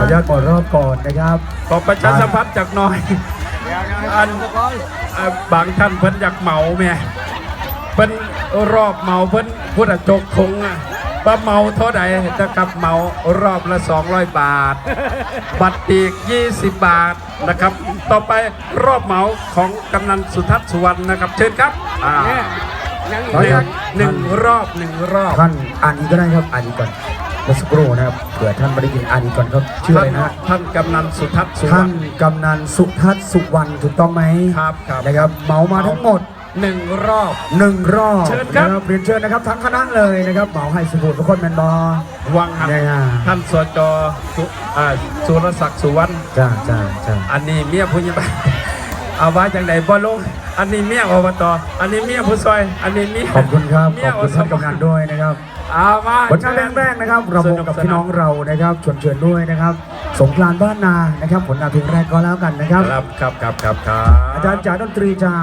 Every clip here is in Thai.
ออนุญาตหมดรอบก่อนนะครับ ขอประชาสัมพันธ์จากหน่อย อันเอ่อบางท่านเพิ่นอยากเหมาแม่เพิ่นรอบเหมาเพิ่นพุทธจกคงอะว่าเหมาเท่าใดจะกลับเหมารอบละ 200 บาท บัตรอีก 20 บาทนะครับ ต่อไปรอบเหมาของกำนันสุทัศน์สุวรรณนะครับ เชิญครับอ่าหนึ่งหนึ่งรอบหนึ่งรอบ ท่านอ่านอีกก็ได้ครับอ่านอีกก่อนเมื่อสักครู่นะครับเผื่อท่านไม่ได้ยินอ่านอีกก่อนครับชื่ออะไรนะท่านกำนันสุทัศน์สุวรท่ารนณกำนันสุทัศน์สุวรรณถูกต้องไหมครับครับ นะครับเหมามาทั้งหมดหนึ่งรอบ หนึ่งรอบเชิญครับ นะเรียนเชิญนะครับทั้งคณะเลยนะครับเหมาให้สมุดทุกคนแมนบอ วังหันเนี่ยนะท่านสจสุอ่าสุรศักดิ์สุวรรณ จ้าจ้าจ้าอันนี้เมียผู้ใหญ่บ้าน เอาไว้จังไหนบ่ลงอันนี้เมียอบตอันนี้เมียผู้ซอย อันนี้เมียขอบคุณครับเมีขยอบคุณท่านกำนันด้วยนะครับเอามาผลงานแรกๆนะครับเราพบกับพี่น้องเรานะครับชวนเชิญด้วยนะครับ สงกรานต์บ้านนานะครับผลงานเพลงแรกก็แล้วกันนะครับครับครับครับครับครับอาจารย์จ๋าดนตรีจ้า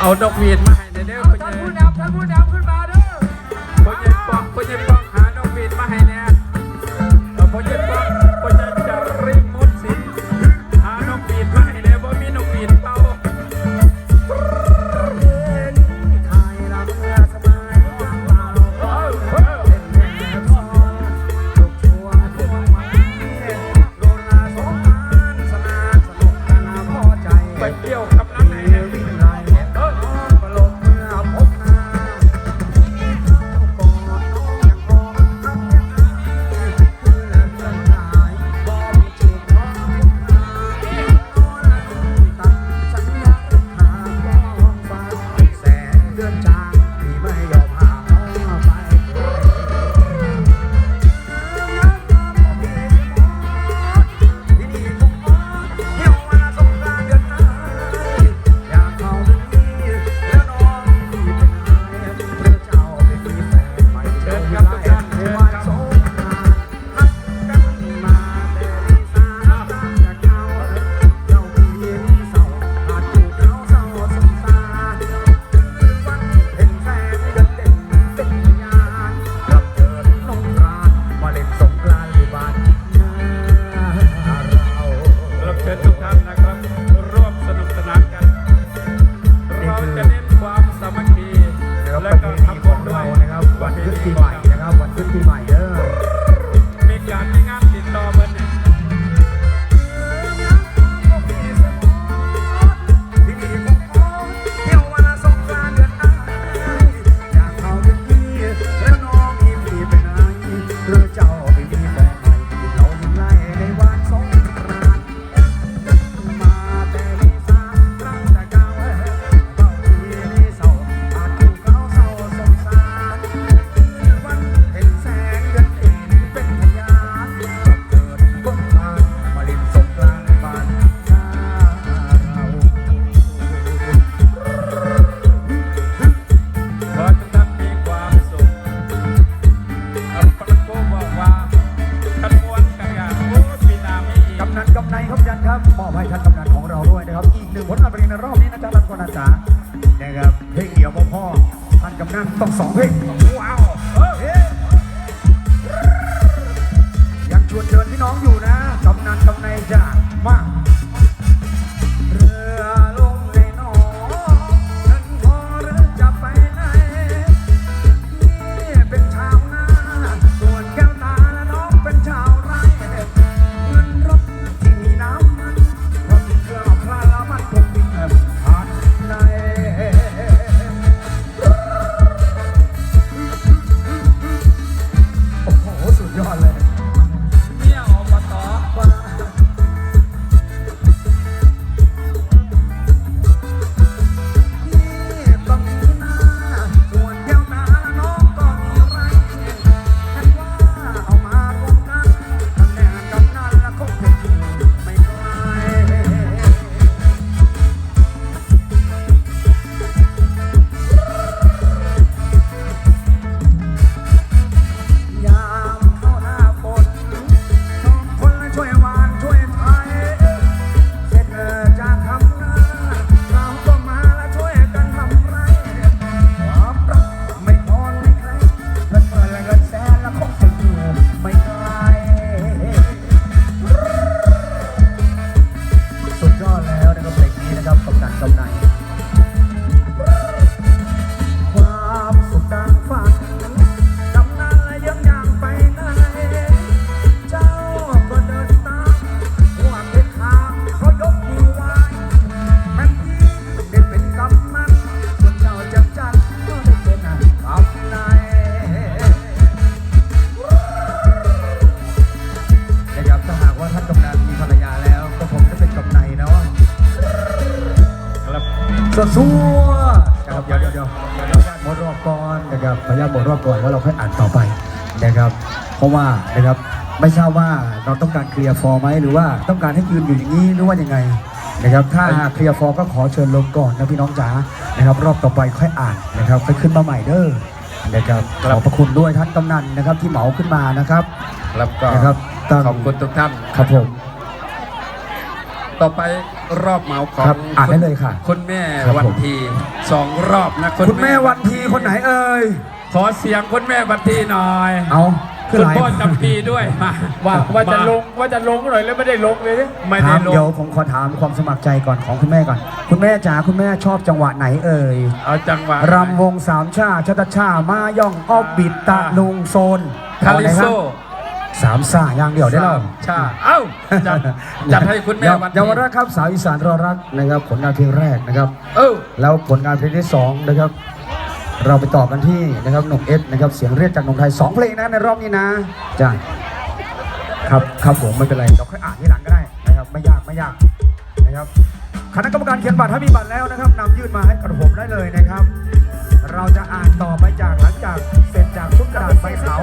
เอาดอกหวีดมาให้หน่อยเด้อท่านผู้นำท่านผู้นำขึ้นมาเด้อพ่อใหญ่ปองพ่อใหญ่ปองหาดอกหวีดมาให้ เปรี้ยว ชวนเชิญพี่น้องอยู่ สัวซัวๆนะครับเดี๋ยวเดี๋ยวเดี๋ยวหมดรอบก่อนนะครับขออนุญาตหมดรอบก่อนแล้วเราค่อยอ่านต่อไปนะครับ เพราะว่านะครับไม่ทราบว่าเราต้องการเคลียร์ฟอร์ไหมหรือว่าต้องการให้ยืนอยู่อย่างนี้หรือว่ายังไงนะครับถ้าเคลียร์ฟอร์ก็ขอเชิญลงก่อนนะพี่น้องจ๋านะครับ รอบต่อไปค่อยอ่านนะครับค่อยขึ้นมาใหม่เด้อนะครับขอบพระคุณด้วยท่านกำนันนะครับที่เหมาขึ้นมานะครับแล้วก็นะครับตั้งขอบคุณทุกท่านครับผม ต่อไปรอบเหมาของครับอ่านได้เลยค่ะคุณแม่ครับวันผมทีสองรอบนะคุณแม่วันทีคนไหนเอ่ย ขอเสียงคุณแม่วันทีหน่อยเอาขึ้นคุณไลน์ พ่อจำปีด้วยมาว่าว่าจะมลงว่าจะลงหน่อยแล้วไม่ได้ลงเลยเนี่ยไม่ถาได้มลงเดี๋ยวผมขอถามความสมัครใจก่อนของคุณแม่ก่อน คุณแม่จ๋าคุณแม่ชอบจังหวะไหนเอ่ยเอาจังหวะ รำวงสามชาชัตชามาย่องออบบิดตะลุงโซนคาลิโซ สามซ่าอย่างเดียวได้แล้วชาเอ้าจัดจัดให้คุณแม่วันทีเยาวรักครับสาวอีสานรอรักนะครับ ผลงานเพลงแรกนะครับ เออแล้วผลงานเพลงที่สองนะครับ เราไปต่อกันที่นะครับหนุ่มเอสนะครับเสียงเรียกจากหนุ่มไทยสองเพลงนะในรอบนี้นะจ้าครับครับผมไม่เป็นไรเราค่อยอ่านที่หลังก็ได้นะครับ ไม่ยากไม่ยากนะครับคณะกรรมการเขียนบัตรถ้ามีบัตรแล้วนะครับนำยื่นมาให้กระผมได้เลยนะครับ เราจะอ่านต่อไปจากหลังจากเสร็จจากชุดกระดาษใบขาว